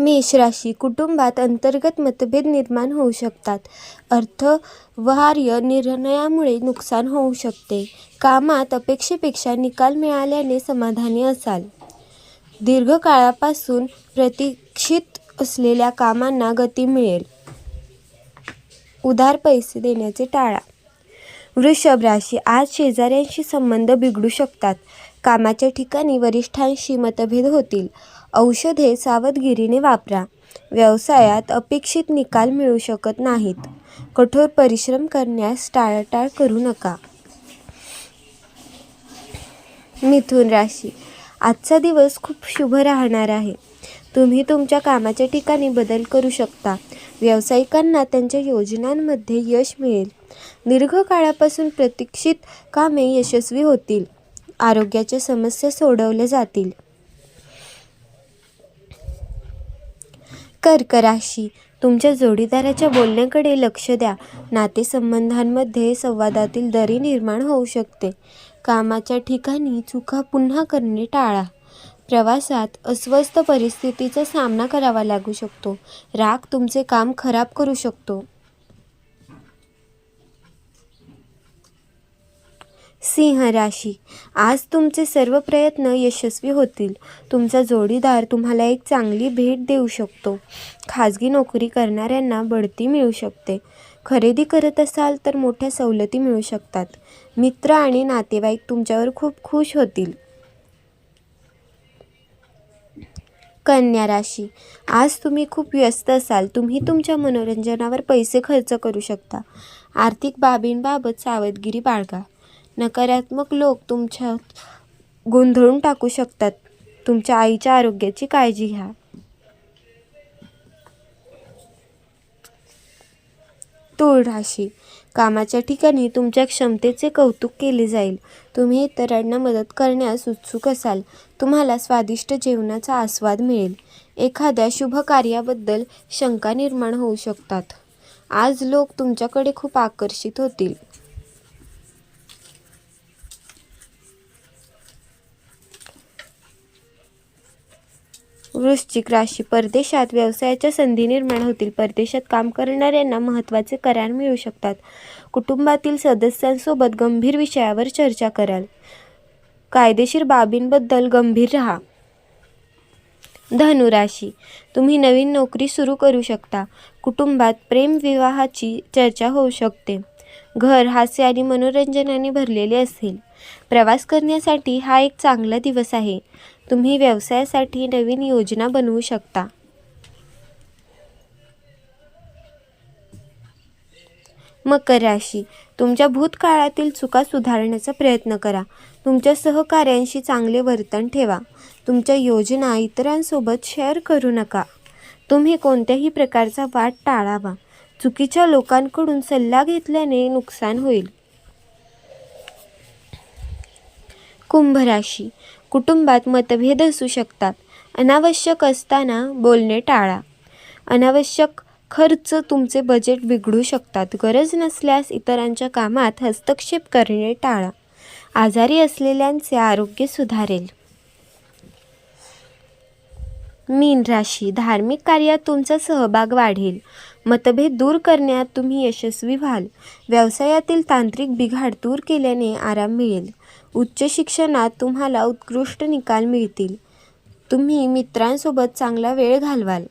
मेष राशी कुटुंबात अंतर्गत मतभेद निर्माण होऊ शकतात. अर्थवार्य निर्णयामुळे नुकसान होऊ शकते. कामात अपेक्षेपेक्षा निकाल मिळाल्याने समाधानी असाल. दीर्घकाळापासून प्रतीक्षित असलेल्या कामांना गती मिळेल. उधार पैसे देण्याचे टाळा. वृषभ राशी आज शेजाऱ्यांशी संबंध बिघडू शकतात. कामाच्या ठिकाणी वरिष्ठांशी मतभेद होतील. औषधे सावधगिरीने वापरा. व्यवसायात अपेक्षित निकाल मिळू शकत नाहीत. कठोर परिश्रम करण्यास टाळाटाळ करू नका. मिथुन राशी. आजचा दिवस खूप शुभ राहणार आहे. तुम्ही तुमच्या कामाच्या ठिकाणी बदल करू शकता. व्यावसायिकांना त्यांच्या योजनांमध्ये यश मिळेल. दीर्घकाळापासून प्रतीक्षित कामे यशस्वी होतील. आरोग्याच्या समस्या सोडवल्या जातील. कर्क राशी तुमच्या जोडीदाराच्या बोलण्याकडे लक्ष द्या. नातेसंबंधांमध्ये संवादातील दरी निर्माण होऊ शकते. कामाच्या ठिकाणी चुका पुन्हा करणे टाळा. प्रवासात अस्वस्थ परिस्थितीचा सामना करावा लागू शकतो. राग तुमचे काम खराब करू शकतो. सिंह राशी. आज तुमचे सर्व प्रयत्न यशस्वी होतील. तुमचा जोडीदार तुम्हाला एक चांगली भेट देऊ शकतो. खाजगी नोकरी करणाऱ्यांना बढती मिळू शकते. खरेदी करत असाल तर मोठ्या सवलती मिळू शकतात. मित्र आणि नातेवाईक तुमच्यावर खूप खुश होतील. कन्या राशी. आज तुम्ही खूप व्यस्त असाल. तुम्ही तुमच्या मनोरंजनावर पैसे खर्च करू शकता. आर्थिक बाबींबाबत सावधगिरी बाळगा. नकारात्मक लोक तुमच्या गोंधळून टाकू शकतात. तुमच्या आईच्या आरोग्याची काळजी घ्या. तूळ राशी. कामाच्या ठिकाणी तुमच्या क्षमतेचे कौतुक केले जाईल. तुम्ही इतरांना मदत करण्यास उत्सुक असाल. तुम्हाला स्वादिष्ट जेवणाचा आस्वाद मिळेल. एखाद्या शुभ कार्याबद्दल शंका निर्माण होऊ शकतात. आज लोक तुमच्याकडे खूप आकर्षित होतील. वृश्चिक राशी परदेशात व्यवसायाच्या संधी निर्माण होतील. परदेशात काम करणाऱ्यांना महत्त्वाचे करार मिळू शकतात. कुटुंबातील सदस्यांसोबत गंभीर विषयावर चर्चा कराल. कायदेशीर बाबींबद्दल गंभीर राहा. धनुराशी तुम्ही नवीन नोकरी सुरू करू शकता. कुटुंबात प्रेमविवाहाची चर्चा होऊ शकते. घर हास्य आणि मनोरंजनाने भरलेले असेल. प्रवास करण्यासाठी हा एक चांगला दिवस आहे. तुम्ही व्यवसायासाठी नवीन योजना बनवू शकता. मकर राशी. तुमच्या भूतकाळातील चुका सुधारण्याचा प्रयत्न करा. तुमच्या सहकाऱ्यांशी चांगले वर्तन ठेवा. तुमच्या योजना इतरांसोबत शेअर करू नका. तुम्ही कोणत्याही प्रकारचा वाद टाळावा. चुकीच्या लोकांकडून सल्ला घेतल्याने नुकसान होईल. कुंभराशी. कुटुंबात मतभेद असू शकतात. अनावश्यक असताना बोलणे टाळा. अनावश्यक खर्च तुमचे बजेट बिघडू शकतात. गरज नसल्यास इतरांच्या कामात हस्तक्षेप करणे टाळा. आजारी असलेल्यांचे आरोग्य सुधारेल. मीन राशी धार्मिक कार्यात तुमचा सहभाग वाढेल. मतभेद दूर करण्यात तुम्ही यशस्वी व्हाल. व्यवसायातील तांत्रिक बिघाड दूर केल्याने आराम मिळेल. उच्च शिक्षणात तुम्हाला उत्कृष्ट निकाल मिळतील. तुम्ही मित्रांसोबत चांगला वेळ घालवाल.